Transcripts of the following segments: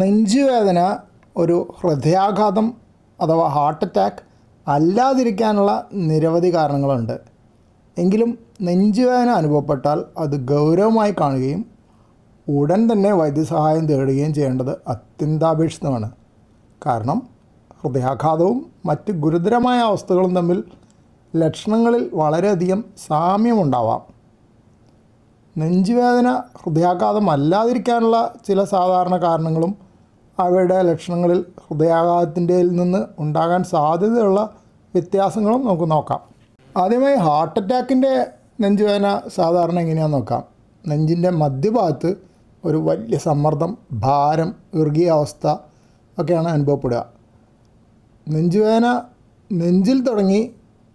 നെഞ്ചുവേദന ഒരു ഹൃദയാഘാതം അഥവാ ഹാർട്ട് അറ്റാക്ക് അല്ലാതിരിക്കാനുള്ള നിരവധി കാരണങ്ങളുണ്ട്. എങ്കിലും നെഞ്ചുവേദന അനുഭവപ്പെട്ടാൽ അത് ഗൗരവമായി കാണുകയും ഉടൻ തന്നെ വൈദ്യസഹായം തേടുകയും ചെയ്യേണ്ടത് അത്യന്താപേക്ഷിതമാണ്. കാരണം ഹൃദയാഘാതവും മറ്റ് ഗുരുതരമായ അവസ്ഥകളും തമ്മിൽ ലക്ഷണങ്ങളിൽ വളരെയധികം സാമ്യമുണ്ടാവാം. നെഞ്ചുവേദന ഹൃദയാഘാതം അല്ലാതിരിക്കാനുള്ള ചില സാധാരണ കാരണങ്ങളും അവയുടെ ലക്ഷണങ്ങളിൽ ഹൃദയാഘാതത്തിന്റെ നിന്ന് ഉണ്ടാകാൻ സാധ്യതയുള്ള വ്യത്യാസങ്ങളും നമുക്ക് നോക്കാം. ആദ്യമായി ഹാർട്ട് അറ്റാക്കിന്റെ നെഞ്ചുവേദന സാധാരണ എങ്ങനെയാണെന്ന് നോക്കാം. നെഞ്ചിന്റെ മധ്യഭാഗത്ത് ഒരു വലിയ സമ്മർദ്ദം ഭാരം ഇറുകിയ അവസ്ഥ ഒക്കെയാണ് അനുഭവപ്പെടുക. നെഞ്ചുവേദന നെഞ്ചിൽ തുടങ്ങി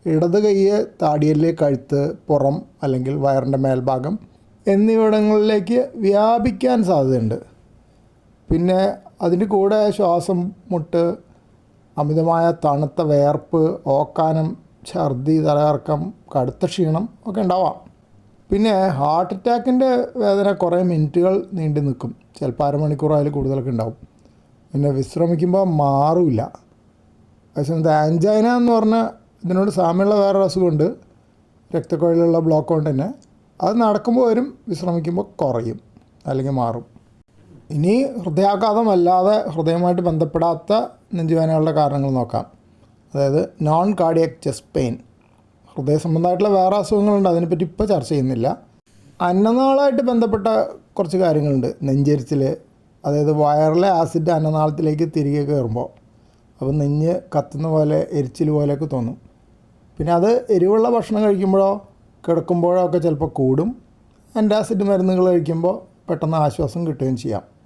ഇടത് കൈയ്യ് താടിയല്ലേ കഴുത്ത് പുറം അല്ലെങ്കിൽ വയറിന്റെ മേൽഭാഗം എന്നിവിടങ്ങളിലേക്ക് വ്യാപിക്കാൻ സാധ്യതയുണ്ട്. പിന്നെ അതിന്റെ കൂടെ ശ്വാസം മുട്ട് അമിതമായ തണുത്ത വേർപ്പ് ഓക്കാനം ഛർദി തലകറക്കം കടുത്ത ക്ഷീണം ഒക്കെ ഉണ്ടാവാം. പിന്നെ ഹാർട്ട് അറ്റാക്കിന്റെ വേദന കുറേ മിനിറ്റുകൾ നീണ്ടു നിൽക്കും. ചിലപ്പോൾ അരമണിക്കൂർ അതിൽ കൂടുതലൊക്കെ ഉണ്ടാവും. പിന്നെ വിശ്രമിക്കുമ്പോൾ മാറില്ല പക്ഷേ ആൻജൈന എന്ന് പറഞ്ഞാൽ ഇതിനോട് സാമ്യമുള്ള വേറൊരു അസുഖമുണ്ട്. രക്തക്കുഴലിലുള്ള ബ്ലോക്ക് കൊണ്ട് തന്നെ. അത് നടക്കുമ്പോൾ വരും വിശ്രമിക്കുമ്പോൾ കുറയും. അല്ലെങ്കിൽ മാറും. ഇനി ഹൃദയാഘാതമല്ലാതെ ഹൃദയവുമായിട്ട് ബന്ധപ്പെടാത്ത നെഞ്ചുവേദനകളുടെ കാരണങ്ങൾ നോക്കാം. അതായത് നോൺ കാർഡിയക് ചെസ്റ്റ് പെയിൻ ഹൃദയ സംബന്ധമായിട്ടുള്ള വേറെ അസുഖങ്ങളുണ്ട് അതിനെപ്പറ്റി ഇപ്പോൾ ചർച്ച ചെയ്യുന്നില്ല. അന്നനാളായിട്ട് ബന്ധപ്പെട്ട കുറച്ച് കാര്യങ്ങളുണ്ട്. നെഞ്ചരിച്ചിൽ അതായത് വയറിലെ ആസിഡ് അന്നനാളത്തിലേക്ക് തിരികെ കയറുമ്പോൾ അപ്പോൾ നെഞ്ച് കത്തുന്ന പോലെ എരിച്ചിൽ പോലെയൊക്കെ തോന്നും. പിന്നെ അത് എരിവുള്ള ഭക്ഷണം കഴിക്കുമ്പോഴോ കിടക്കുമ്പോഴോ ഒക്കെ ചിലപ്പോൾ കൂടും. ആന്റാസിഡ് മരുന്നുകൾ കഴിക്കുമ്പോൾ പെട്ടെന്ന് ആശ്വാസം കിട്ടുകയും ചെയ്യാം.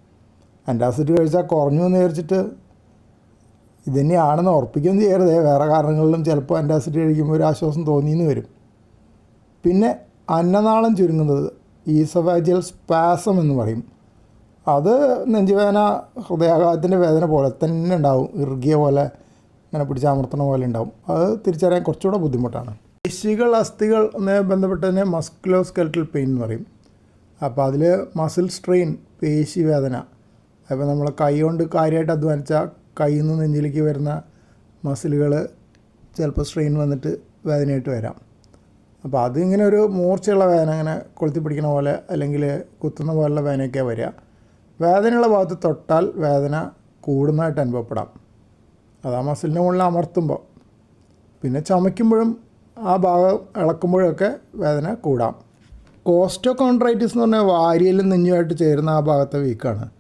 ആന്റാസിഡ് കഴിച്ചാൽ കുറഞ്ഞു എന്ന് വിചാരിച്ചിട്ട് ഇതുതന്നെയാണെന്ന് ഉറപ്പിക്കുകയും ചെയ്യരുതേ. വേറെ കാരണങ്ങളിലും ചിലപ്പോൾ ആന്റാസിഡ് കഴിക്കുമ്പോൾ ഒരു ആശ്വാസം തോന്നിയെന്ന് വരും. പിന്നെ അന്നനാളം ചുരുങ്ങുന്നത് ഈസഫാജിയൽ സ്പാസം എന്ന് പറയും. അത് നെഞ്ചുവേദന ഹൃദയാഘാതത്തിന്റെ വേദന പോലെ തന്നെ ഉണ്ടാവും. ഇറുകിയ പോലെ ഇങ്ങനെ പിടിച്ചമർത്തണ പോലെ ഉണ്ടാവും. അത് തിരിച്ചറിയാൻ കുറച്ചുകൂടെ ബുദ്ധിമുട്ടാണ്. പേശികൾ അസ്ഥികൾ എന്നെ ബന്ധപ്പെട്ടതിനെ മസ്കുലോ സ്കെൽറ്റൽ പെയിൻ എന്ന് പറയും. അപ്പോൾ അതിൽ മസിൽ സ്ട്രെയിൻ പേശി വേദന അപ്പോൾ നമ്മൾ കൈ കൊണ്ട് കാര്യമായിട്ട് അധ്വാനിച്ചാൽ കയ്യിൽ നിന്ന് നെഞ്ചിലേക്ക് വരുന്ന മസിലുകൾ ചിലപ്പോൾ സ്ട്രെയിൻ വന്നിട്ട് വേദനയായിട്ട് വരാം. അപ്പോൾ അതിങ്ങനെ ഒരു മൂർച്ചയുള്ള വേദന അങ്ങനെ കൊളുത്തി പിടിക്കുന്ന പോലെ അല്ലെങ്കിൽ കുത്തുന്ന പോലുള്ള വേദനയൊക്കെ വരിക. വേദനയുള്ള ഭാഗത്ത് തൊട്ടാൽ വേദന കൂടുന്നതായിട്ട് അനുഭവപ്പെടാം. അത് ആ മസിലിന്റെ മുകളിൽ അമർത്തുമ്പോൾ പിന്നെ ചമയ്ക്കുമ്പോഴും ആ ഭാഗം ഇളക്കുമ്പോഴൊക്കെ വേദന കൂടാം. കോസ്റ്റോ കോൺട്രൈറ്റിസ് എന്ന് പറഞ്ഞാൽ വാരിയലും നെഞ്ഞുമായിട്ട് ചേരുന്ന ആ ഭാഗത്തെ വീക്കാണ്